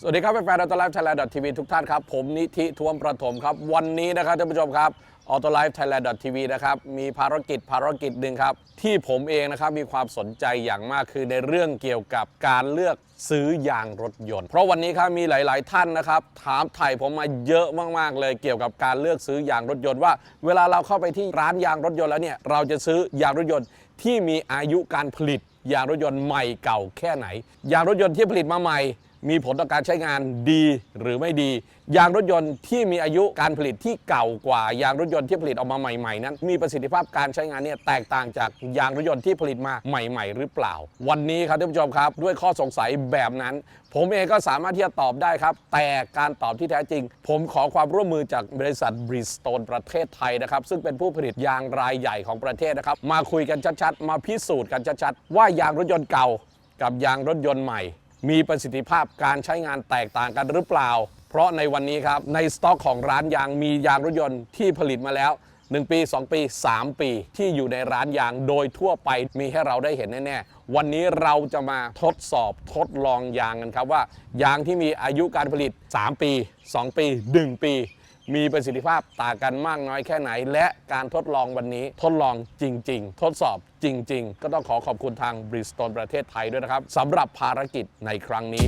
สวัสดีครับแฟนๆออโตไลฟ์ไทยแลนด์ทีวีทุกท่านครับ ผมนิธิทวมประถมครับ วันนี้นะครับท่านผู้ชมครับออโตไลฟ์ไทยแลนด์ทีวีนะครับ มีภารกิจภารกิจหนึ่งครับ ที่ผมเองนะครับ มีความสนใจอย่างมากคือในเรื่องเกี่ยวกับการเลือกซื้อยางรถยนต์ เพราะวันนี้ครับมีหลาย ๆ ท่านนะครับ ถามไถ่ผมมาเยอะมาก ๆ เลยเกี่ยวกับการเลือกซื้อยางรถยนต์ว่า เวลาเราเข้าไปที่ร้านยางรถยนต์แล้วเนี่ยเราจะซื้อยางรถยนต์ที่มีอายุการผลิตยางรถยนต์ใหม่เก่าแค่ไหน ยางรถยนต์ที่ผลิตมาใหม่ มีผลต่อการใช้งานดีหรือไม่ดี ยางรถยนต์ที่มีอายุการผลิตที่เก่ากว่ายางรถยนต์ที่ผลิตออกมาใหม่ๆนั้น มีประสิทธิภาพการใช้งานเนี่ยแตกต่างจากยางรถยนต์ที่ผลิตมาใหม่ ๆ หรือเปล่า วันนี้ครับท่านผู้ชมครับ ด้วยข้อสงสัยแบบนั้น ผมเองก็สามารถที่จะตอบได้ครับ แต่การตอบที่แท้จริง ผมขอความร่วมมือจากบริษัทบริสโตนประเทศไทยนะครับซึ่งเป็นผู้ผลิตยางรายใหญ่ของประเทศนะครับมาคุยกันชัดๆมาพิสูจน์กันชัดๆว่ายางรถยนต์เก่ากับยางรถยนต์ใหม่ มีประสิทธิภาพการใช้งานแตกต่างกันหรือเปล่า เพราะในวันนี้ครับในสต็อกของร้านยางมียางรถยนต์ที่ผลิตมาแล้ว 1 ปี 2 ปี 3 ปีที่อยู่ในร้านยางโดยทั่วไปมีให้เราได้เห็นแน่ๆ วันนี้เราจะมาทดสอบทดลองยางกันครับว่า ยางที่มีอายุการผลิต 3 ปี 2 ปี 1 ปี มีประสิทธิภาพต่างกันมากน้อยแค่ไหน และการทดลองวันนี้ทดลองจริง ๆ ทดสอบจริง ๆ ก็ต้องขอขอบคุณทางบริสโตนประเทศไทยด้วยนะครับสำหรับภารกิจในครั้งนี้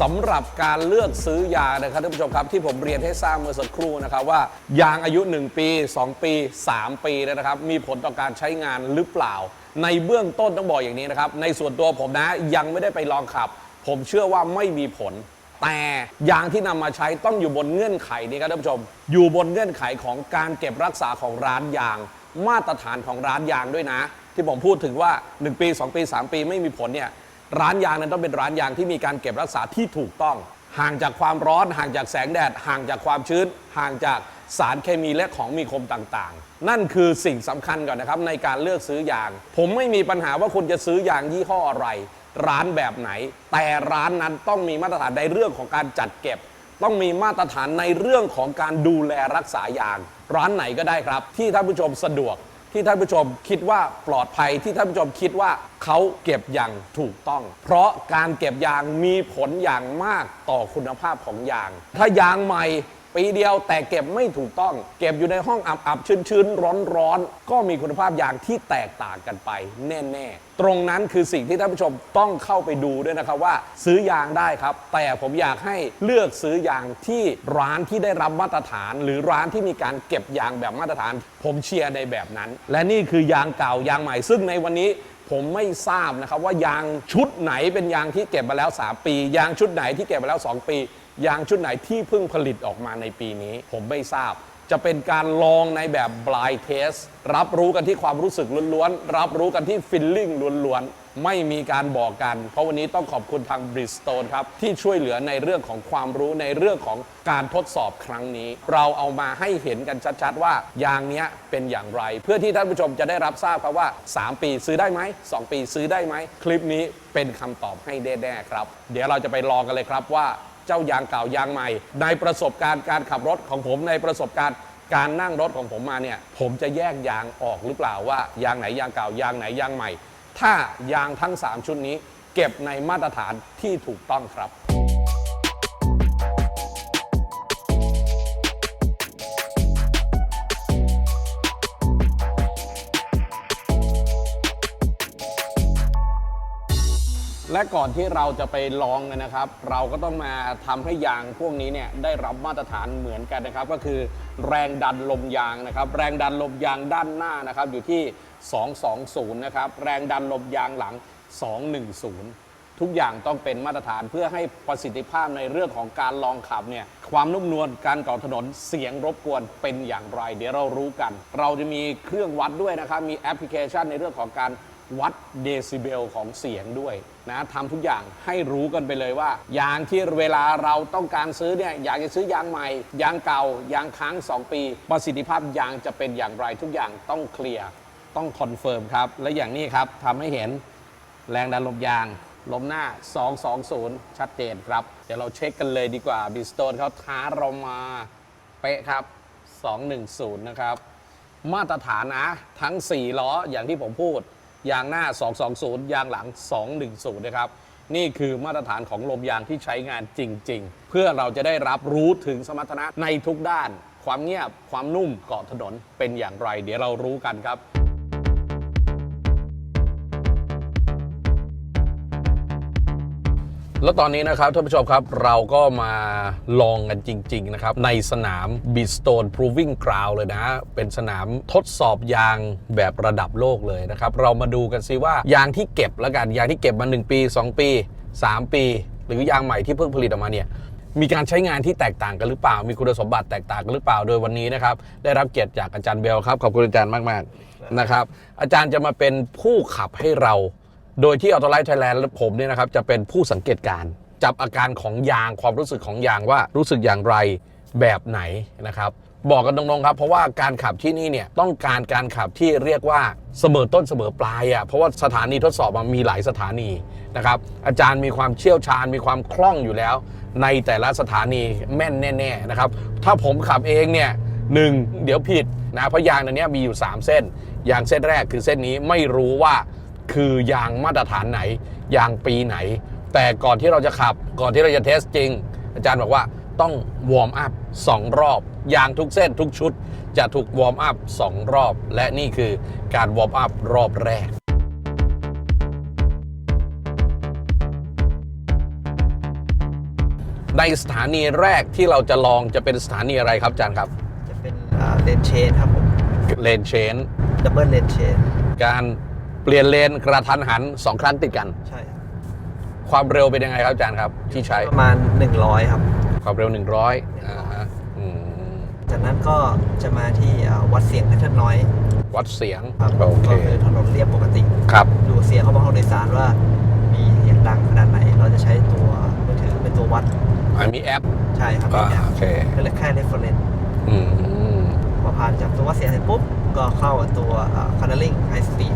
สำหรับการเลือกซื้อยานะครับท่านผู้ชมครับที่ผมเรียนให้ทราบเมื่อสักครู่นะครับว่ายางอายุ 1 ปี 2 ปี 3 ปีนะครับ มีผลต่อการใช้งานหรือเปล่า ในเบื้องต้นต้องบอกอย่างนี้นะครับ ในส่วนตัวผมนะยังไม่ได้ไปลองขับ ผมเชื่อว่าไม่มีผล แต่ยางที่นำมาใช้ต้องอยู่บนเงื่อนไขนี้ครับท่านผู้ชม อยู่บนเงื่อนไขของการเก็บรักษาของร้านยาง มาตรฐานของร้านยางด้วยนะ ที่ผมพูดถึงว่า 1 ปี 2 ปี 3 ปีไม่มีผลเนี่ยร้านยางนั้นต้องเป็นร้านยางที่มีการเก็บรักษาที่ถูกต้อง ห่างจากความร้อน ห่างจากแสงแดด ห่างจากความชื้น ห่างจากสารเคมีและของมีคมต่างๆ นั่นคือสิ่งสำคัญก่อนนะครับในการเลือกซื้อยาง ผมไม่มีปัญหาว่าคุณจะซื้อยางยี่ห้ออะไร ร้านแบบไหน แต่ร้านนั้นต้องมีมาตรฐานในเรื่องของการจัดเก็บ ต้องมีมาตรฐานในเรื่องของการดูแลรักษายาง ร้านไหนก็ได้ครับ ที่ท่านผู้ชมสะดวก ที่ท่านผู้ชมคิดว่าปลอดภัยที่ท่านผู้ชมคิดว่าเขาเก็บอย่างถูกต้อง เพราะการเก็บยางมีผลอย่างมากต่อคุณภาพของยาง ถ้ายางใหม่ ปีเดียวแต่เก็บไม่ถูกต้อง เก็บอยู่ในห้องอับอับชื้นชื้นร้อนร้อนๆก็มีคุณภาพยางที่แตกต่างกันไป แน่ๆ ตรงนั้นคือสิ่งที่ท่านผู้ชมต้องเข้าไปดูด้วยนะครับว่าซื้อยางได้ครับ แต่ผมอยากให้เลือกซื้อยางที่ร้านที่ได้รับมาตรฐาน หรือร้านที่มีการเก็บยางแบบมาตรฐาน ผมเชียร์ในแบบนั้น และนี่คือยางเก่ายางใหม่ซึ่งในวันนี้ผมไม่ทราบนะครับว่ายางชุดไหนเป็นยางที่เก็บมาแล้ว 3 ปี ยางชุดไหนที่เก็บมาแล้ว 2 ปี ยางชุดไหนที่เพิ่งผลิตออกมาในปีนี้ ผมไม่ทราบ จะเป็นการลองในแบบ blind test รับรู้กันที่ความรู้สึกล้วนๆ รับรู้กันที่ feeling ล้วนๆ ไม่มีการบอกกัน เพราะวันนี้ต้องขอบคุณทาง Bridgestone ครับ ที่ช่วยเหลือในเรื่องของความรู้ในเรื่องของการทดสอบครั้งนี้ เราเอามาให้เห็นกันชัดๆ ว่ายางเนี้ยเป็นอย่างไร เพื่อที่ท่านผู้ชมจะได้รับทราบครับว่า 3 ปีซื้อได้ไหม 2 ปีซื้อได้ไหม คลิปนี้เป็นคำตอบให้แน่ๆครับ เดี๋ยวเราจะไปลองกันเลยครับว่า เจ้ายางเก่ายางใหม่ ในประสบการณ์การขับรถของผมในประสบการณ์การนั่งรถของผมมาเนี่ยผมจะแยกยางออกหรือเปล่าว่ายางไหนยางเก่ายางไหนยางใหม่ ถ้ายางทั้ง 3 ชุดนี้ เก็บในมาตรฐานที่ถูกต้องครับ และก่อนที่เราจะไปลองกันนะครับ เราก็ต้องมาทำให้ยางพวกนี้เนี่ยได้รับมาตรฐานเหมือนกันนะครับ ก็คือแรงดันลมยางนะครับ แรงดันลมยางด้านหน้านะครับอยู่ที่ 220 นะครับ แรงดันลมยางหลัง 210 ทุกอย่างต้องเป็นมาตรฐานเพื่อให้ประสิทธิภาพในเรื่องของการลองขับเนี่ยความนุ่มนวลการก่อถนนเสียงรบกวนเป็นอย่างไร เดี๋ยวเรารู้กัน เราจะมีเครื่องวัดด้วยนะครับมีแอปพลิเคชันในเรื่องของการวัดเดซิเบลของเสียงด้วย นะทำทุกอย่างให้รู้กันไปเลยว่า ยางที่เวลาเราต้องการซื้อเนี่ยอยากจะซื้อยางใหม่ ยางเก่ายางค้าง 2 ปี ประสิทธิภาพยางจะเป็นอย่างไรทุกอย่างต้องเคลียร์ต้องคอนเฟิร์มครับ และอย่างนี้ครับทำให้เห็นแรงดันลมยางลมหน้า 220 ชัดเจนครับ เดี๋ยวเราเช็คกันเลยดีกว่าบิสโตนเขาท้าเรามาเป๊ะครับ 210 นะครับ มาตรฐานนะ ทั้ง 4 ล้ออย่างที่ผมพูด ยางหน้า 220 ยางหลัง 210 นะครับ นี่คือมาตรฐานของลมยางที่ใช้งานจริง ๆ เพื่อเราจะได้รับรู้ถึงสมรรถนะในทุกด้าน ความเงียบ ความนุ่มเกาะถนนเป็นอย่างไร เดี๋ยวเรารู้กันครับ แล้วตอนนี้นะครับท่านผู้ชมครับเราก็มาลองกันจริง ๆ นะครับ ในสนาม b i t s t o n e Proving Ground เลยนะ เป็นสนามทดสอบยางแบบระดับโลกเลยนะครับ เรามาดูกันซิว่ายางที่เก็บแล้วกัน ยางที่เก็บมา 1 ปี 2 ปี 3 ปี หรือยางใหม่ที่เพิ่งผลิตออกมาเนี่ยมีการใช้งานที่แตกต่างกันหรือเปล่า มีคุณสมบัติแตกต่างกันหรือเปล่า โดยวันนี้นะครับ ได้รับเกียรติจากอาจารย์เบลครับ ขอบคุณอาจารย์มาก ๆ นะครับ อาจารย์จะมาเป็นผู้ขับให้เรา โดยที่อ u โตไลท์ไทยแลนด์และผมเนี่ยนะครับจะเป็นผู้สังเกตการจับอาการของยางความรู้สึกของยางว่ารู้สึกอย่างไรแบบไหนนะครับ บอกกันตรงๆครับ เพราะว่าการขับที่นี่เนี่ยต้องการการขับที่เรียกว่าเสมอต้นเสมอปลายอะ่ะเพราะว่าสถานีทดสอบมันมีหลายสถานีนะครับอาจารย์มีความเชี่ยวชาญมีความคล่องอยู่แล้ว ในแต่ละสถานีแม่นแน่ๆนะครับถ้าผมขับเองเนี่ยหนึ่งเดี๋ยวผิดนะเพราะยางในนี้มีอยู่ 3 เส้นยางเส้นแรกคือเส้นนี้ไม่รู้ว่า คือยางมาตรฐานไหน ยางปีไหน แต่ก่อนที่เราจะขับ ก่อนที่เราจะเทสจริง อาจารย์บอกว่าต้องวอร์มอัพ2รอบ ยางทุกเส้นทุกชุด จะถูกวอร์มอัพ2รอบ และนี่คือการวอร์มอัพรอบแรกในสถานีแรกที่เราจะลองจะเป็นสถานีอะไรครับอาจารย์ครับ จะเป็นเลนเชนครับผมเลนเชนดับเบิลเลนเชนการ เปลี่ยนเลนกระทันหัน2ครั้งติดกัน ใช่ครับความเร็วเป็นยังไงครับอาจารย์ครับ ที่ใช้ประมาณ 100 ครับ ความเร็ว 100อ่าฮะอืมจากนั้นก็จะมาที่อ่าวัดเสียงแพทเทิร์นน้อยวัดเสียงครับโอเคก็คือถนนเรียบปกติ ครับดูเสียงเขาบอกห้องโดยสารว่า มีเสียงดังขนาดไหน เราจะใช้ตัวมือถือเป็นตัววัดอ่ามีแอปใช่ครับอ่าเป็นแอปโอเคก็เลยแค่เรฟเฟอร์เรนซ์อืมพอผ่านจากตัววัดเสียงเสร็จปุ๊บ ก็เข้าตัวคันเนลลิงไฮสปีด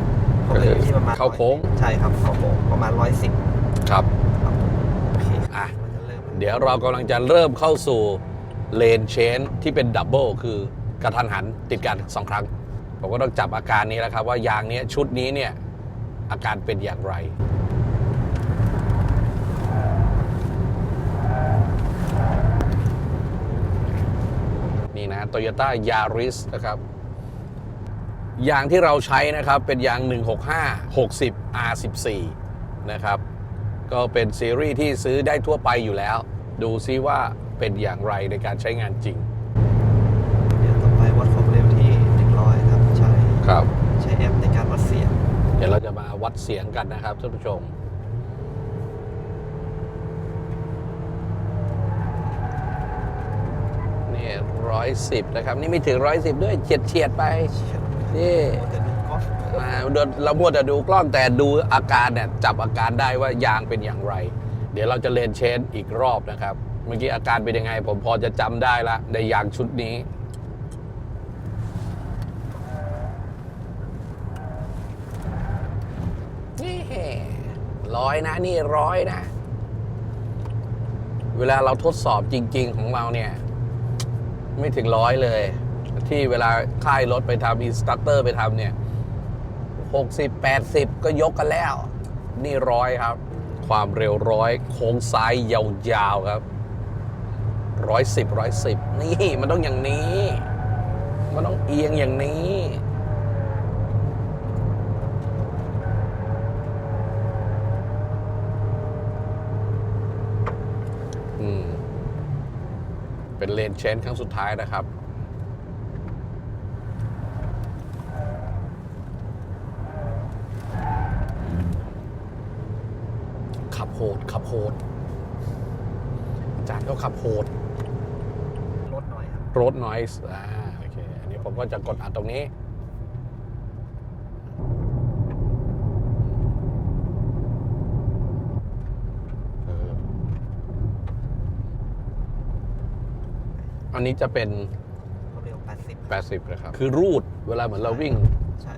ก็เลยอยู่ที่ประมาณเข้าโค้ง110ใช่ครับเข้าโค้งประมาณ 110 ครับครับผมโอเคอะมันจะเริ่มเดี๋ยวเรากำลังจะเริ่มเข้าสู่เลนเชนที่เป็นดับเบิลคือกระทันหันติดกันสองครั้ง ผมก็ต้องจับอาการนี้แล้วครับ ว่ายางเนี้ยชุดนี้เนี่ยอาการเป็นอย่างไรนี่นะ Toyota Yaris นะครับ ยางที่เราใช้นะครับเป็นยาง 165 60 R14 นะครับ ก็เป็นซีรีส์ที่ซื้อได้ทั่วไปอยู่แล้ว ดูซิว่าเป็นอย่างไรในการใช้งานจริง เดี๋ยวต่อไปวัดความเร็วที่ 100 ครับใช้ครับ ใช้แอปในการวัดเสียง เดี๋ยวเราจะมาวัดเสียงกันนะครับท่านผู้ชมนี่ร้อยสิบนะครับ นี่ไม่ถึงร้อยสิบด้วยเฉียดเฉียดๆไป นี่เดินเรามัวแต่ดูกล้องแต่ดูอาการเนี่ยจับอาการได้ว่ายางเป็นอย่างไร เดี๋ยวเราจะเลนเชนอีกรอบนะครับ เมื่อกี้อาการเป็นยังไง ผมพอจะจำได้ละในยางชุดนี้นี่ร้อยนะนี่ร้อยนะ เวลาเราทดสอบจริง ๆ ของเราเนี่ย ไม่ถึงร้อยเลย ที่เวลาค่ายรถไปทำอินสตัคเตอร์ไปทำเนี่ย60 80ก็ยกกันแล้ว นี่ร้อยครับ ความเร็วร้อยโค้งซ้ายยาวๆครับร้อยสิบร้อยสิบนี่มันต้องอย่างนี้ มันต้องเอียงอย่างนี้อืมเป็นเลนเชนครั้งสุดท้ายนะครับ ขับโหด ขับโหดอาจารย์ก็ขับโหดลดหน่อยครับรถนอยส์อ่าโอเคอันนี้ผมก็จะกดอัดตรงนี้ เอออันนี้จะเป็นความเร็ว80 80นะครับ คือรูดเวลาเหมือนเราวิ่งใช่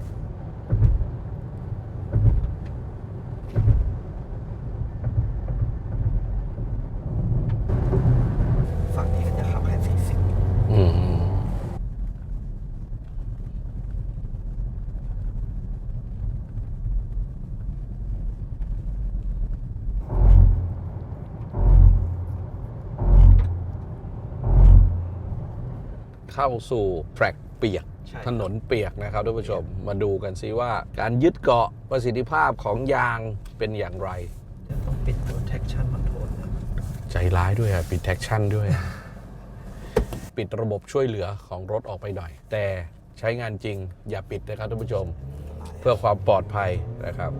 ฝั่งนี้ก็จะขับแค่40 อืม เข้าสู่แทร็กเปียกใช่ถนนเปียกนะครับท่านผู้ชมมาดูกันซิว่า การยึดเกาะประสิทธิภาพของยางเป็นอย่างไรจะต้องปิดตัว traction control นะใจร้ายด้วยอะปิดแท็กชั่นด้วยอะปิดระบบช่วยเหลือของรถออกไปหน่อย แต่ใช้งานจริงอย่าปิดนะครับท่านผู้ชม เพื่อความปลอดภัยนะครับ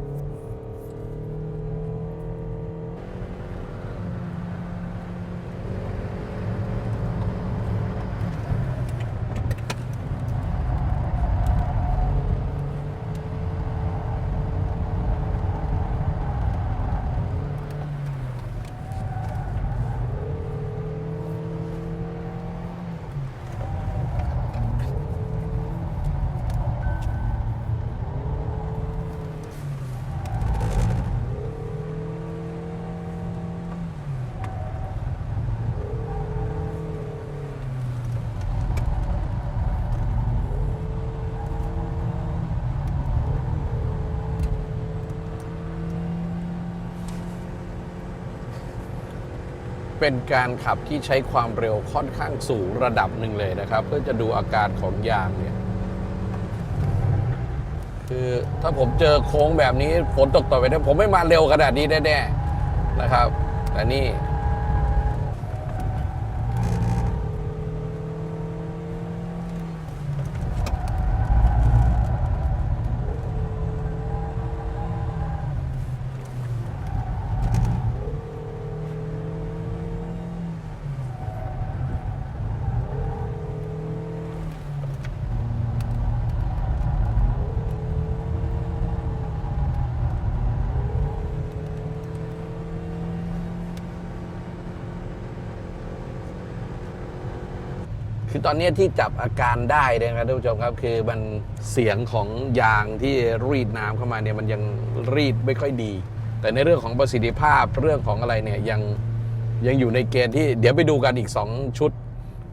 เป็นการขับที่ใช้ความเร็วค่อนข้างสูงระดับหนึ่งเลยนะครับ เพื่อจะดูอาการของยางเนี่ยคือถ้าผมเจอโค้งแบบนี้ฝนตกต่อไปเนี่ยผมไม่มาเร็วขนาดนี้แน่ๆนะครับ แต่นี่ คือตอนนี้ที่จับอาการได้เนยนะครับท่านผู้ชมครับคือมันเสียงของยางที่รีดน้ำเข้ามาเนี่ยมันยังรีดไม่ค่อยดี แต่ในเรื่องของประสิทธิภาพเรื่องของอะไรเนี่ยยังยังอยู่ในเกณฑ์ที่เดี๋ยวไปดูกันอีก 2 ชุด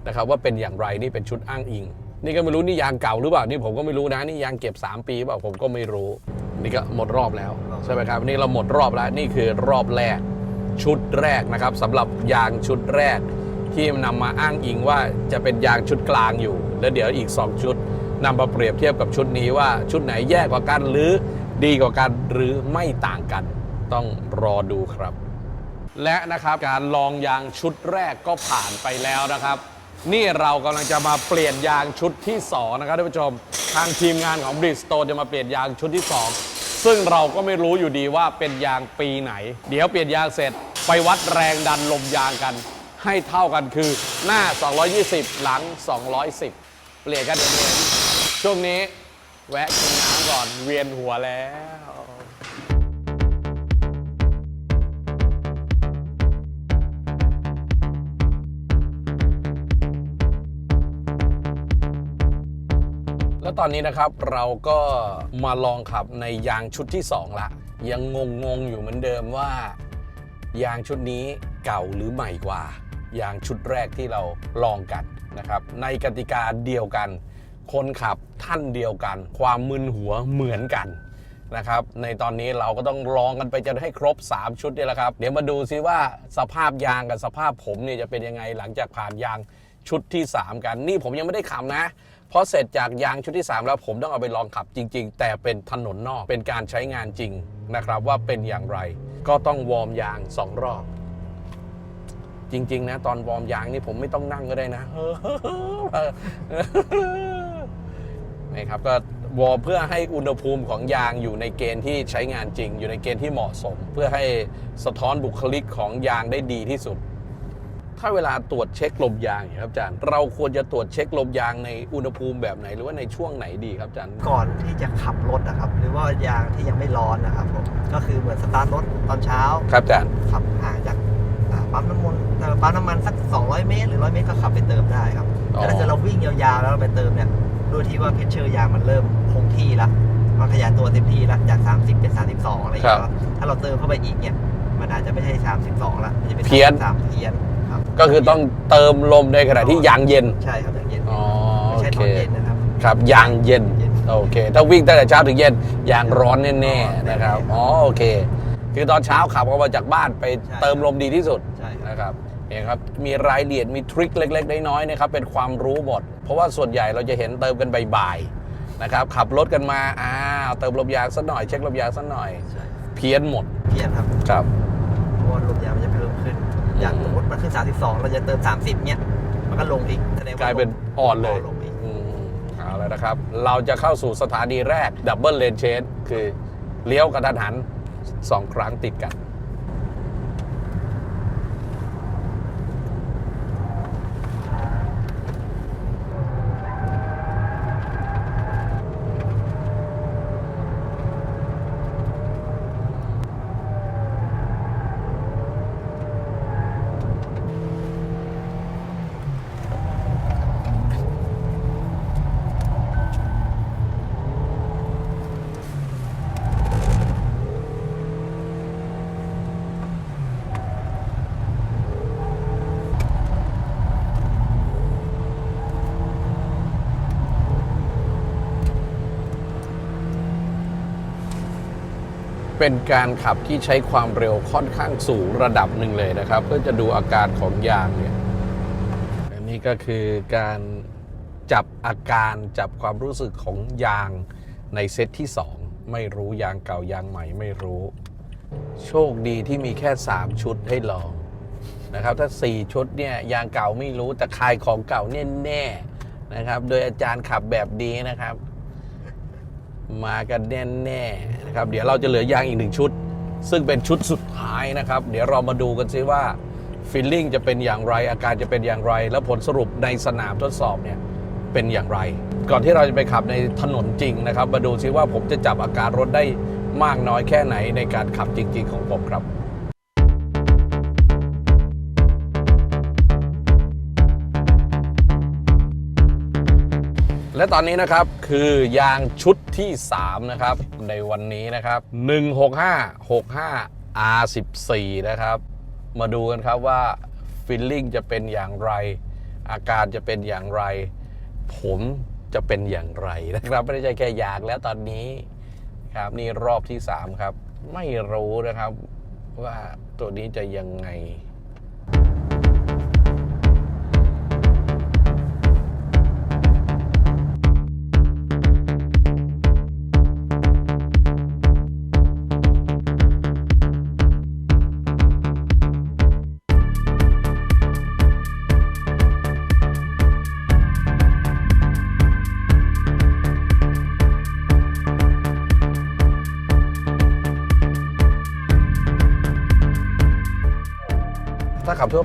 นะครับว่าเป็นอย่างไรนี่เป็นชุดอ้างอิง นี่ก็ไม่รู้นี่ยางเก่าหรือเปล่านี่ผมก็ไม่รู้นะนี่ยางเก็บ 3 ปีหรือเปล่าผมก็ไม่รู้นี่ก็หมดรอบแล้วใช่ไหมครับนี่เราหมดรอบแล้วนี่คือรอบแรกชุดแรกนะครับสำหรับยางชุดแรก ที่นำมาอ้างอิงว่าจะเป็นยางชุดกลางอยู่ แล้วเดี๋ยวอีก 2 ชุดนำมาเปรียบเทียบกับชุดนี้ว่าชุดไหนแย่กว่ากันหรือดีกว่ากันหรือไม่ต่างกัน ต้องรอดูครับ และนะครับการลองยางชุดแรกก็ผ่านไปแล้วนะครับ นี่เรากำลังจะมาเปลี่ยนยางชุดที่ 2 นะครับท่านผู้ชม ทางทีมงานของ b r i d g e s t o n e จะมาเปลี่ยนยางชุดที่ 2 ซึ่งเราก็ไม่รู้อยู่ดีว่าเป็นยางปีไหน เดี๋ยวเปลี่ยนยางเสร็จไปวัดแรงดันลมยางกัน ให้เท่ากันคือหน้า 220 หลัง 210 เปลี่ยนกันเองช่วงนี้แวะกินน้ำก่อนเวียนหัวแล้วแล้วตอนนี้นะครับเราก็มาลองขับในยางชุดที่ 2 ละ ยังงงๆอยู่เหมือนเดิมว่า ยางชุดนี้เก่าหรือใหม่กว่า ยางชุดแรกที่เราลองกันนะครับในกติกาเดียวกัน คนขับท่านเดียวกัน ความมึนหัวเหมือนกันนะครับในตอนนี้เราก็ต้องลองกันไปจนให้ครบ 3 ชุดนี่แหละครับ เดี๋ยวมาดูซิว่าสภาพยางกับสภาพผมเนี่ยจะเป็นยังไงหลังจากผ่านยางชุดที่ 3 กัน นี่ผมยังไม่ได้ขับนะ เพราะเสร็จจากยางชุดที่ 3 แล้วผมต้องเอาไปลองขับจริง ๆ แต่เป็นถนนนอกเป็นการใช้งานจริงนะครับว่าเป็นอย่างไร ก็ต้องวอร์มยาง 2 รอบ จริง ๆ นะ ตอนวอร์มยางนี่ผมไม่ต้องนั่งก็ได้นะนี่ครับก็วอร์มเพื่อให้อุณหภูมิของยางอยู่ในเกณฑ์ที่ใช้งานจริง อยู่ในเกณฑ์ที่เหมาะสม เพื่อให้สะท้อนบุคลิกของยางได้ดีที่สุด ถ้าเวลาตรวจเช็คลมยางเนี่ยครับอาจารย์ เราควรจะตรวจเช็คลมยางในอุณหภูมิแบบไหนหรือว่าในช่วงไหนดีครับอาจารย์ก่อนที่จะขับรถนะครับ หรือว่ายางที่ยังไม่ร้อนนะครับผมก็คือเหมือนสตาร์ทรถตอนเช้าครับอาจารย์ขับห่างจากอ่า ปั๊มน้ำมันเอ่อปั๊มน้ำมันสัก 200 เมตร หรือ 100 เมตรก็ขับไปเติมได้ครับอ๋อแต่ถ้าเกิดเราวิ่งยาวๆแล้วเราไปเติมเนี่ยโดยที่ว่าเพชเชอร์ยางมันเริ่มคงที่ละมันขยายตัวเต็มที่ละจาก 30 เป็น 32 อะไรอย่างเงี้ยครับถ้าเราเติมเข้าไปอีกเนี่ย มันอาจจะไม่ใช่ 32 ละมันจะเป็นเพี้ยน3เพี้ยนครับก็คือต้องเติมลมในขณะที่ยางเย็น ใช่ครับอย่างเย็นอ๋อไม่โอใช่ตเคอนเย็นนะครับ ครับยางเย็น เย็น โอเค ถ้าวิ่งตั้งแต่เช้าถึงเย็นยางร้อนแน่ร้อนๆแน่ๆนะครับ อ๋อ โอเค คือตอนเช้าขับออกมาจากบ้านไปใช่เติมลมดีที่สุดใช่ครับ นะครับเนี่ยครับมีรายละเอียดมีทริคเล็ก ๆ น้อยๆนะครับเป็นความรู้หมด เพราะว่าส่วนใหญ่เราจะเห็นเติมกันบ่ายๆนะครับขับรถกันมาอ้าวเติมลมยางสักหน่อยเช็คลมยางสักหน่อย ใช่เพี้ยนหมดเพี้ยนครับครับ เพราะว่าลมยางมันจะเพิ่มขึ้น อย่างสมมติมันขึ้น 32 เราจะเติม 30 เนี่ย มันก็ลงอีกแสดงว่ากลายเป็นอ่อนเลยลงอีกอืมเอาแล้วนะครับ เราจะเข้าสู่สถานีแรกดับเบิลเลนเชนคือเลี้ยวกระทันหันสองครั้งติดกัน เป็นการขับที่ใช้ความเร็วค่อนข้างสูงระดับหนึ่งเลยนะครับ เพื่อจะดูอาการของยางเนี่ยอันนี้ก็คือการจับอาการจับความรู้สึกของยางในเซตที่ 2 ไม่รู้ยางเก่ายางใหม่ไม่รู้ โชคดีที่มีแค่ 3 ชุดให้ลองนะครับ ถ้า 4 ชุดเนี่ยยางเก่าไม่รู้แต่คายของเก่าแน่ๆนะครับ โดยอาจารย์ขับแบบดีนะครับ มากันแน่แน่ๆนะครับ เดี๋ยวเราจะเหลือยางอีกหนึ่งชุด ซึ่งเป็นชุดสุดท้ายนะครับ เดี๋ยวเรามาดูกันซิว่าฟีลลิ่งจะเป็นอย่างไร อาการจะเป็นอย่างไร แล้วผลสรุปในสนามทดสอบเนี่ยเป็นอย่างไร ก่อนที่เราจะไปขับในถนนจริงนะครับ มาดูซิว่าผมจะจับอาการรถได้มากน้อยแค่ไหนในการขับจริง ๆ ของผมครับ และตอนนี้นะครับคือยางชุดที่ 3 นะครับ ในวันนี้นะครับ 165 65 R14 นะครับ มาดูกันครับว่าฟิลลิ่งจะเป็นอย่างไร อาการจะเป็นอย่างไร ผมจะเป็นอย่างไรนะครับ ไม่ได้ใช่แค่ยางแล้วตอนนี้ครับนี่รอบที่ 3 ครับ ไม่รู้นะครับว่าตัวนี้จะยังไง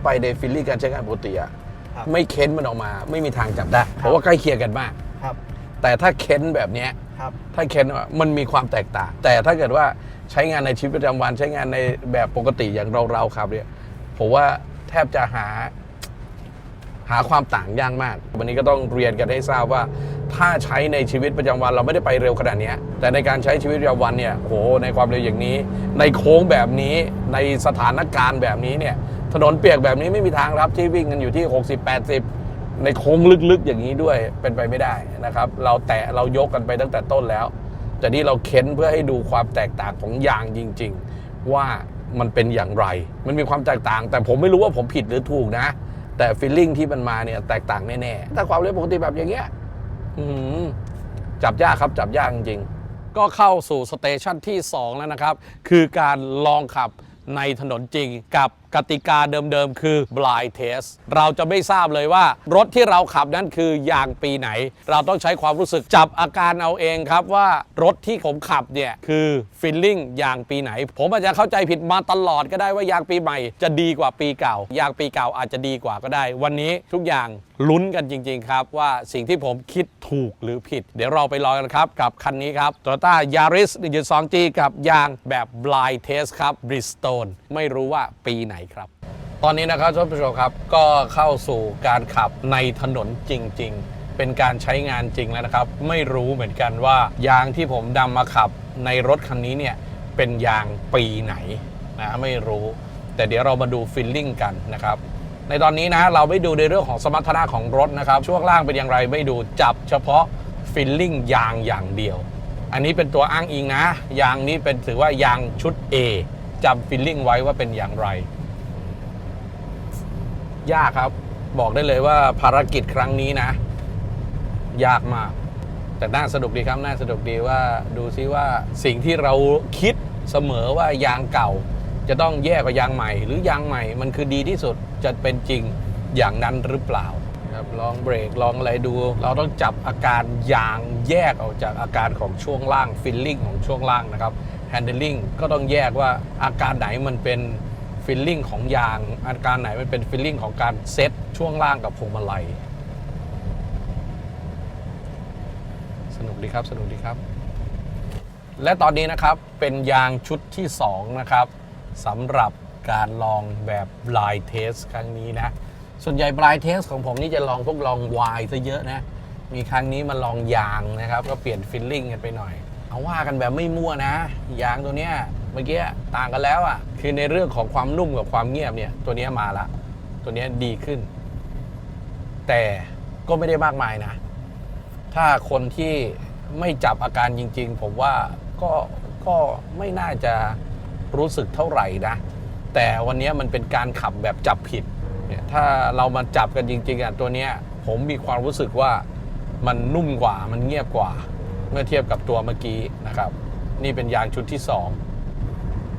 ไปในฟิลลิ่งการใช้งานปกติอะครับไม่เค้นมันออกมา ไม่มีทางจับได้ เพราะว่าใกล้เคียงกันมาก ครับแต่ถ้าเค้นแบบเนี้ย ครับ ถ้าเค้นอะมันมีความแตกต่าง แต่ถ้าเกิดว่าใช้งานในชีวิตประจำวันใช้งานในแบบปกติอย่างเราเราๆขับเนี่ยผมว่าแทบจะหา หาความต่างยากมาก วันนี้ก็ต้องเรียนกันให้ทราบว่า ถ้าใช้ในชีวิตประจำวันเราไม่ได้ไปเร็วขนาดเนี้ยแต่ในการใช้ชีวิตประจำวันเนี่ยโหในความเร็วอย่างนี้ ในโค้งแบบนี้ในสถานการณ์แบบนี้เนี่ย ถนนเปียกแบบนี้ไม่มีทางครับที่วิ่งกันอยู่ที่ 60 80 ในโค้งลึกๆอย่างนี้ด้วยเป็นไปไม่ได้นะครับ เราแตะเรายกกันไปตั้งแต่ต้นแล้ว แต่นี่เราเค้นเพื่อให้ดูความแตกต่างของยางจริง ๆ ว่ามันเป็นอย่างไร มันมีความแตกต่าง แต่ผมไม่รู้ว่าผมผิดหรือถูกนะ แต่ฟีลลิ่งที่มันมาเนี่ยแตกต่างแน่ๆถ้าความเร็วปกติแบบอย่างเงี้ยจับยากครับจับยากจริงๆก็เข้าสู่สเตชันที่ 2 แล้วนะครับ คือการลองขับในถนนจริงกับ กติกาเดิมๆ คือ blind test เราจะไม่ทราบเลยว่ารถที่เราขับนั้นคือยางปีไหน เราต้องใช้ความรู้สึกจับอาการเอาเองครับว่ารถที่ผมขับเนี่ยคือ feeling ยางปีไหน ผมอาจจะเข้าใจผิดมาตลอดก็ได้ว่ายางปีใหม่ จะดีกว่าปีเก่ายางปีเก่าอาจจะดีกว่าก็ได้ วันนี้ทุกอย่างลุ้นกันจริง ๆ ครับว่าสิ่งที่ผมคิดถูกหรือผิด เดี๋ยวเราไปลองกันครับ กับคันนี้ครับ Toyota Yaris 1.2G กับยางแบบ blind test ครับ Bridgestone ไม่รู้ว่าปีไหนครับ ตอนนี้นะครับท่านผู้ชมครับก็เข้าสู่การขับในถนนจริง ๆ เป็นการใช้งานจริงแล้วนะครับ ไม่รู้เหมือนกันว่ายางที่ผมนำมาขับในรถคันนี้เนี่ยเป็นยางปีไหนนะไม่รู้ แต่เดี๋ยวเรามาดูฟิลลิ่งกันนะครับในตอนนี้นะเราไม่ดูในเรื่องของสมรรถนะของรถนะครับ ช่วงล่างเป็นอย่างไรไม่ดูจับเฉพาะฟิลลิ่งยางอย่างเดียว อันนี้เป็นตัวอ้างอิงนะ ยางนี้เป็นถือว่ายางชุด A จำฟิลลิ่งไว้ว่าเป็นอย่างไร ยากครับ บอกได้เลยว่าภารกิจครั้งนี้นะ ยากมาก แต่น่าสนุกดีครับ น่าสนุกดีว่าดูซิว่าสิ่งที่เราคิดเสมอว่ายางเก่า จะต้องแย่กว่ายางใหม่ หรือยางใหม่มันคือดีที่สุดจะเป็นจริงอย่างนั้นหรือเปล่าครับลองเบรกลองอะไรดู เราต้องจับอาการยางแยกออกจากอาการของช่วงล่างฟิลลิ่งของช่วงล่างนะครับ handling ก็ต้องแยกว่าอาการไหนมันเป็น ฟิลลิ่งของยาง อาการไหนมันเป็นฟิลลิ่งของการเซตช่วงล่างกับพวงมาลัย สนุกดีครับสนุกดีครับ และตอนนี้นะครับเป็นยางชุดที่ 2 นะครับสำหรับการลองแบบ blind test ครั้งนี้นะ ส่วนใหญ่ blind test ของผมนี่จะลองพวกลองวายซะเยอะนะ มีครั้งนี้มาลองยางนะครับ ก็เปลี่ยนฟิลลิ่งกันไปหน่อย เอาว่ากันแบบไม่มั่วนะ ยางตัวเนี้ย เมื่อกี้ต่างกันแล้วอะคือในเรื่องของความนุ่มกับความเงียบเนี่ย ตัวนี้มาละตัวนี้ดีขึ้น แต่ก็ไม่ได้มากมายนะ ถ้าคนที่ไม่จับอาการจริง ๆ ผมว่าก็ก็ไม่น่าจะรู้สึกเท่าไหร่นะ แต่วันนี้มันเป็นการขับแบบจับผิดเนี่ยถ้าเรามาจับกันจริง ๆอะตัวเนี้ยผมมีความรู้สึกว่ามันนุ่มกว่ามันเงียบกว่า เมื่อเทียบกับตัวเมื่อกี้นะครับ นี่เป็นยางชุดที่ 2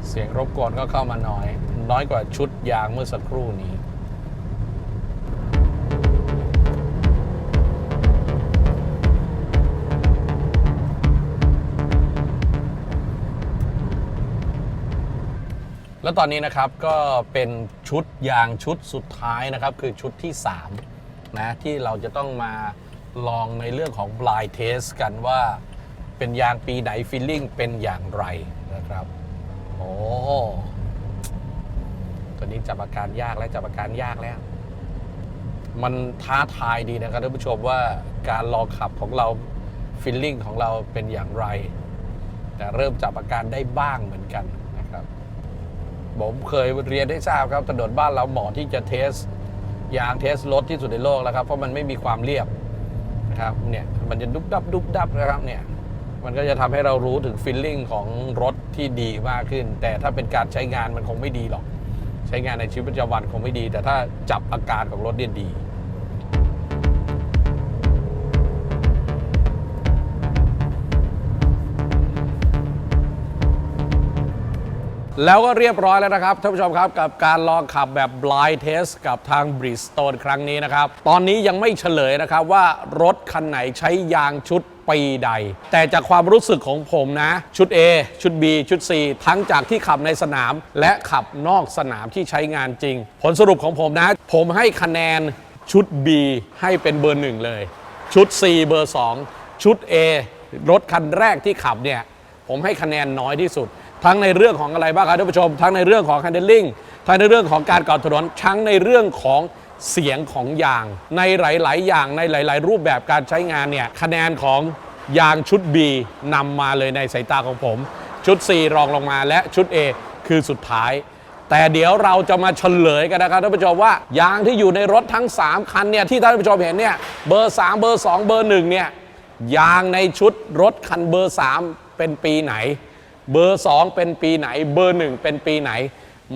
เสียงรบกวนก็เข้ามาน้อย น้อยกว่าชุดยางเมื่อสักครู่นี้ แล้วตอนนี้นะครับก็เป็นชุดยางชุดสุดท้ายนะครับ คือชุดที่ 3 นะ ที่เราจะต้องมาลองในเรื่องของ blind test กันว่าเป็นยางปีไหนฟีลลิ่งเป็นอย่างไรนะครับ ตัวนี้จับอาการยากแล้วจับอาการยากแล้ว มันท้าทายดีนะครับท่านผู้ชมว่าการลองขับของเราฟีลลิ่งของเราเป็นอย่างไร แต่เริ่มจับอาการได้บ้างเหมือนกันนะครับ ผมเคยเรียนให้ทราบครับถนนบ้านเราเหมาะที่จะเทสยางเทสรถที่สุดในโลกแล้วครับเพราะมันไม่มีความเรียบนะครับเนี่ยมันจะดุบดับดุบดับนะครับเนี่ยมันก็จะทำให้เรารู้ถึงฟีลลิ่งของรถ ที่ดีมากขึ้น แต่ถ้าเป็นการใช้งานมันคงไม่ดีหรอก ใช้งานในชีวิตประจำวันคงไม่ดี แต่ถ้าจับอาการของรถเนี่ยดีแล้วก็เรียบร้อยแล้วนะครับท่านผู้ชมครับ กับการลองขับแบบ blind test กับทาง Bridgestone ครั้งนี้นะครับ ตอนนี้ยังไม่เฉลยนะครับว่ารถคันไหนใช้ยางชุด ปีใด แต่จากความรู้สึกของผมนะ ชุด A ชุด B ชุด C ทั้งจากที่ขับในสนาม และขับนอกสนามที่ใช้งานจริง ผลสรุปของผมนะ ผมให้คะแนนชุด B ให้เป็นเบอร์หนึ่งเลย ชุด C เบอร์ 2 ชุด A รถคันแรกที่ขับเนี่ย ผมให้คะแนนน้อยที่สุด ทั้งในเรื่องของอะไรบ้างครับท่านผู้ชม ทั้งในเรื่องของ handling ทั้งในเรื่องของการก่อถนนทั้งในเรื่องของ เสียงของยาง ในหลาย ๆ อย่างในหลาย ๆ รูปแบบการใช้งานเนี่ยคะแนนของยางชุด B นำมาเลยในสายตาของผม ชุด C รองลงมาและชุด A คือสุดท้าย แต่เดี๋ยวเราจะมาเฉลยกันนะครับท่านผู้ชมว่ายางที่อยู่ในรถทั้ง 3 คันเนี่ยที่ท่านผู้ชมเห็นเนี่ยเบอร์ 3 เบอร์ 2 เบอร์1เนี่ยยางในชุดรถคันเบอร์ 3 เป็นปีไหน เบอร์ 2 เป็นปีไหน เบอร์ 1 เป็นปีไหน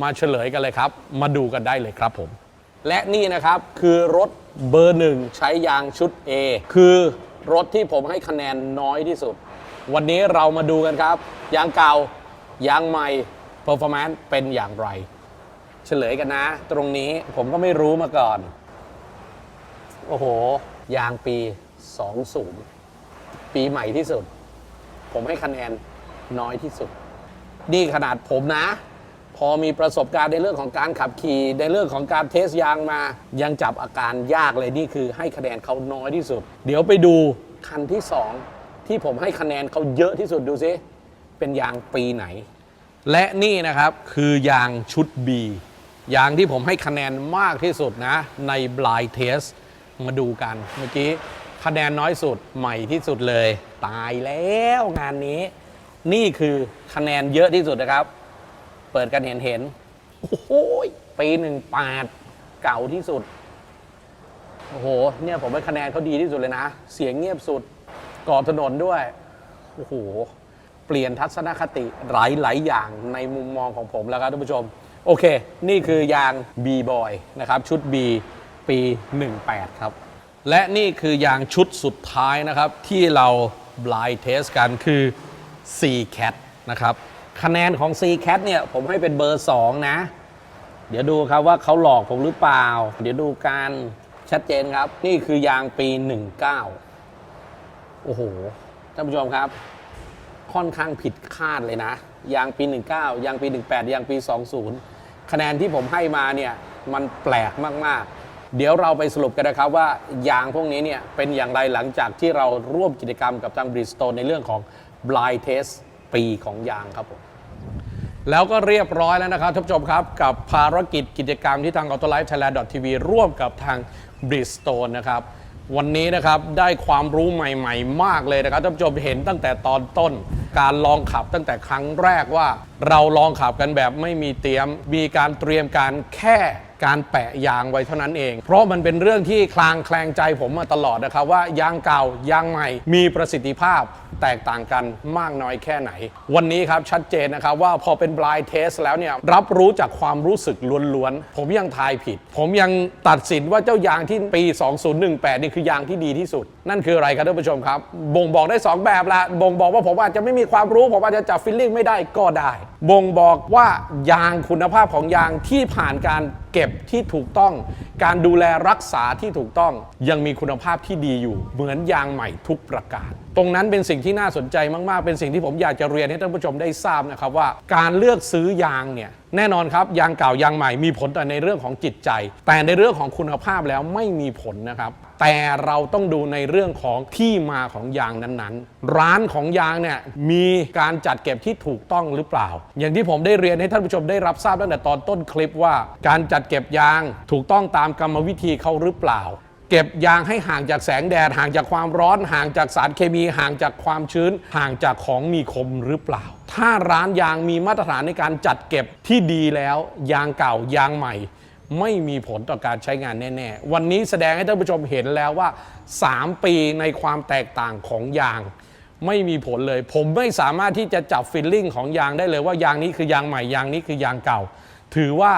มาเฉลยกันเลยครับ มาดูกันได้เลยครับผม และนี่นะครับคือรถเบอร์1ใช้ยางชุด A คือรถที่ผมให้คะแนนน้อยที่สุด วันนี้เรามาดูกันครับ ยางเก่ายางใหม่ performance เป็นอย่างไร เฉลยกันนะ ตรงนี้ผมก็ไม่รู้มาก่อน โอ้โห ยางปี 20 ปีใหม่ที่สุด ผมให้คะแนนน้อยที่สุด นี่ขนาดผมนะ พอมีประสบการณ์ในเรื่องของการขับขี่ ในเรื่องของการเทสยางมา ยังจับอาการยากเลยนี่คือให้คะแนนเขาน้อยที่สุด เดี๋ยวไปดูคันที่ 2 ที่ผมให้คะแนนเขาเยอะที่สุดดูซิเป็นยางปีไหน และนี่นะครับคือยางชุด B ยางที่ผมให้คะแนนมากที่สุดนะ ใน blind test มาดูกันเมื่อกี้คะแนนน้อยสุดใหม่ที่สุดเลย ตายแล้วงานนี้ นี่คือคะแนนเยอะที่สุดนะครับ เปิดกันเห็นเห็นโอ้โหปีหนึ่งปาดเก่าที่สุด โอ้โห เนี่ยผมให้คะแนนเขาดีที่สุดเลยนะ เสียงเงียบสุดก่อถนนด้วย โอ้โห เปลี่ยนทัศนคติหลายหลายอย่างในมุมมองของผมแล้วครับท่านผู้ชม โอโอเค นี่คือยาง B Boy นะครับ ชุด B ปี 18 ครับ และนี่คือยางชุดสุดท้ายนะครับ ที่เรา blind test กันคือ C Cat นะครับ คะแนนของ C Cat เนี่ยผมให้เป็นเบอร์ 2 นะ เดี๋ยวดูครับว่าเขาหลอกผมหรือเปล่า เดี๋ยวดูการชัดเจนครับ นี่คือยางปี 19 โอ้โห ท่านผู้ชมครับ ค่อนข้างผิดคาดเลยนะ ยางปี 19 ยางปี 18 ยางปี 20 คะแนนที่ผมให้มาเนี่ยมันแปลกมาก ๆ เดี๋ยวเราไปสรุปกันนะครับว่ายางพวกนี้เนี่ยเป็นอย่างไรหลังจากที่เราร่วมกิจกรรมกับทางบริสโตนในเรื่องของ blind test ปีของยางครับผมแล้วก็เรียบร้อยแล้วนะครับท่านผู้ชมครับ กับภารกิจกิจกรรมที่ทาง Autolife Thailand TV ร่วมกับทาง Bridgestone นะครับวันนี้นะครับได้ความรู้ใหม่ ๆ มากเลยนะครับท่านผู้ชมเห็นตั้งแต่ตอนต้น การลองขับตั้งแต่ครั้งแรกว่า เราลองขับกันแบบไม่มีเตรียม มีการเตรียมการแค่ การแปะยางไว้เท่านั้นเอง เพราะมันเป็นเรื่องที่คลางแคลงใจผมมาตลอดนะครับว่ายางเก่ายางใหม่ มีประสิทธิภาพแตกต่างกันมากน้อยแค่ไหน วันนี้ครับชัดเจนนะครับว่าพอเป็น blind test แล้วเนี่ยรับรู้จากความรู้สึกล้วนๆ ผมยังทายผิด ผมยังตัดสินว่าเจ้ายางที่ปี 2018 นี่คือยางที่ดีที่สุด นั่นคืออะไรครับท่านผู้ชมครับ บ่งบอกได้ 2 แบบละบ่งบอกว่าผมอาจจะไม่มีความรู้ ผมอาจจะจับฟิลลิ่งไม่ได้ก็ได้ บ่งบอกว่ายางคุณภาพของยางที่ผ่านการ เก็บที่ถูกต้อง การดูแลรักษาที่ถูกต้องยังมีคุณภาพที่ดีอยู่ เหมือนยางใหม่ทุกประการ ตรงนั้นเป็นสิ่งที่น่าสนใจมากๆ เป็นสิ่งที่ผมอยากจะเรียนให้ท่านผู้ชมได้ทราบนะครับว่า การเลือกซื้อยางเนี่ยแน่นอนครับยางเก่ายางใหม่มีผลแต่ในเรื่องของจิตใจ แต่ในเรื่องของคุณภาพแล้วไม่มีผลนะครับ แต่เราต้องดูในเรื่องของที่มาของยางนั้นๆ ร้านของยางเนี่ยมีการจัดเก็บที่ถูกต้องหรือเปล่า อย่างที่ผมได้เรียนให้ท่านผู้ชมได้รับทราบตั้งแต่ตอนต้นคลิปว่า การจัดเก็บยางถูกต้องตามกรรมวิธีเขาหรือเปล่า เก็บยางให้ห่างจากแสงแดด ห่างจากความร้อน ห่างจากสารเคมี ห่างจากความชื้น ห่างจากของมีคมหรือเปล่า ถ้าร้านยางมีมาตรฐานในการจัดเก็บที่ดีแล้ว ยางเก่ายางใหม่ ไม่มีผลต่อการใช้งานแน่ๆ วันนี้แสดงให้ท่านผู้ชมเห็นแล้วว่า 3 ปีในความแตกต่างของยาง ไม่มีผลเลย ผมไม่สามารถที่จะจับฟิลลิ่งของยางได้เลยว่ายางนี้คือยางใหม่ยางนี้คือยางเก่า ถือว่า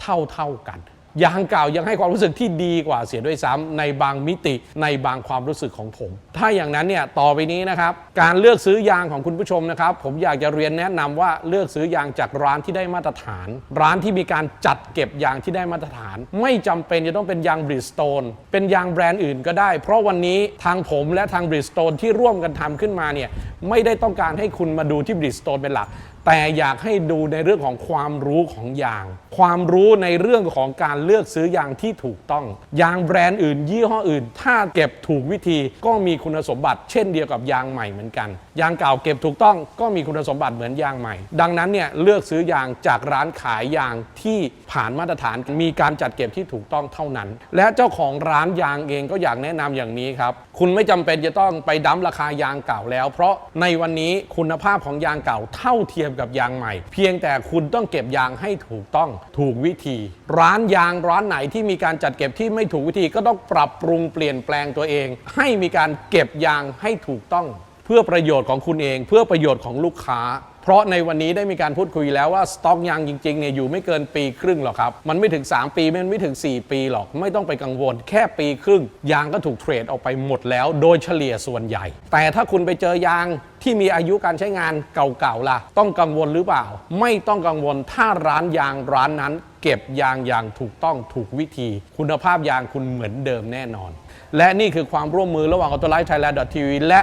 เท่าเท่าๆกัน ยางเก่ายังให้ความรู้สึกที่ดีกว่าเสียด้วยซ้ำในบางมิติในบางความรู้สึกของผม ถ้าอย่างนั้นเนี่ยต่อไปนี้นะครับการเลือกซื้อยางของคุณผู้ชมนะครับ ผมอยากจะเรียนแนะนำว่าเลือกซื้อยางจากร้านที่ได้มาตรฐาน ร้านที่มีการจัดเก็บยางที่ได้มาตรฐาน ไม่จำเป็นจะต้องเป็นยางบริสโตนเป็นยางแบรนด์อื่นก็ได้ เพราะวันนี้ทางผมและทางบริสโตนที่ร่วมกันทำขึ้นมาเนี่ยไม่ได้ต้องการให้คุณมาดูที่บริสโตนเป็นหลัก แต่อยากให้ดูในเรื่องของความรู้ของยาง ความรู้ในเรื่องของการเลือกซื้อยางที่ถูกต้อง ยางแบรนด์อื่น ยี่ห้ออื่น ถ้าเก็บถูกวิธีก็มีคุณสมบัติ เช่นเดียวกับยางใหม่เหมือนกัน ยางเก่าเก็บถูกต้องก็มีคุณสมบัติเหมือนยางใหม่ ดังนั้นเนี่ยเลือกซื้อยางจากร้านขายยางที่ผ่านมาตรฐานมีการจัดเก็บที่ถูกต้องเท่านั้น และเจ้าของร้านยางเองก็อยากแนะนำอย่างนี้ครับ คุณไม่จำเป็นจะต้องไปดั้มราคายางเก่าแล้ว เพราะในวันนี้คุณภาพของยางเก่าเท่าเทียมกับยางใหม่ เพียงแต่คุณต้องเก็บยางให้ถูกต้องถูกวิธี ร้านยางร้านไหนที่มีการจัดเก็บที่ไม่ถูกวิธีก็ต้องปรับปรุงเปลี่ยนแปลงตัวเอง ให้มีการเก็บยางให้ถูกต้อง เพื่อประโยชน์ของคุณเอง เพื่อประโยชน์ของลูกค้า เพราะในวันนี้ได้มีการพูดคุยแล้วว่าสต็อกยางจริงๆเนี่ยอยู่ไม่เกินปีครึ่งหรอกครับ มันไม่ถึง 3 ปีมันไม่ถึง 4 ปีหรอก ไม่ต้องไปกังวล แค่ปีครึ่ง ยางก็ถูกเทรดออกไปหมดแล้ว โดยเฉลี่ยส่วนใหญ่ แต่ถ้าคุณไปเจอยางที่มีอายุการใช้งานเก่าๆล่ะ ต้องกังวลหรือเปล่า ไม่ต้องกังวลถ้าร้านยางร้านนั้น เก็บยางอย่างถูกต้องถูกวิธี คุณภาพยางคุณเหมือนเดิมแน่นอน และนี่คือความร่วมมือระหว่าง Autolife Thailand TV และ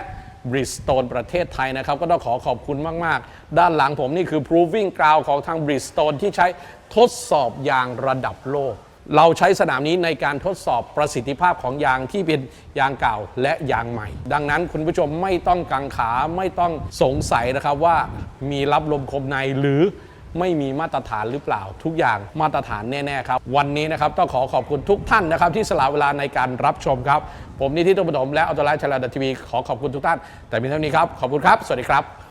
บริสโตนประเทศไทยนะครับ ก็ต้องขอขอบคุณมาก ๆ ด้านหลังผมนี่คือ proving ground ของทางบริสโตนที่ใช้ทดสอบยางระดับโลก เราใช้สนามนี้ในการทดสอบประสิทธิภาพของยางที่เป็นยางเก่าและยางใหม่ ดังนั้นคุณผู้ชมไม่ต้องกังขาไม่ต้องสงสัยนะครับว่ามีรับลมคมในหรือ ไม่มีมาตรฐานหรือเปล่า ทุกอย่างมาตรฐานแน่ๆครับ วันนี้นะครับต้องขอขอบคุณทุกท่านนะครับที่สละเวลาในการรับชมครับ ผมนิติตุปฐมและอัลตไลท์ชลาดทีวีขอขอบคุณทุกท่าน แต่เพียงเท่านี้ครับขอบคุณครับ สวัสดีครับ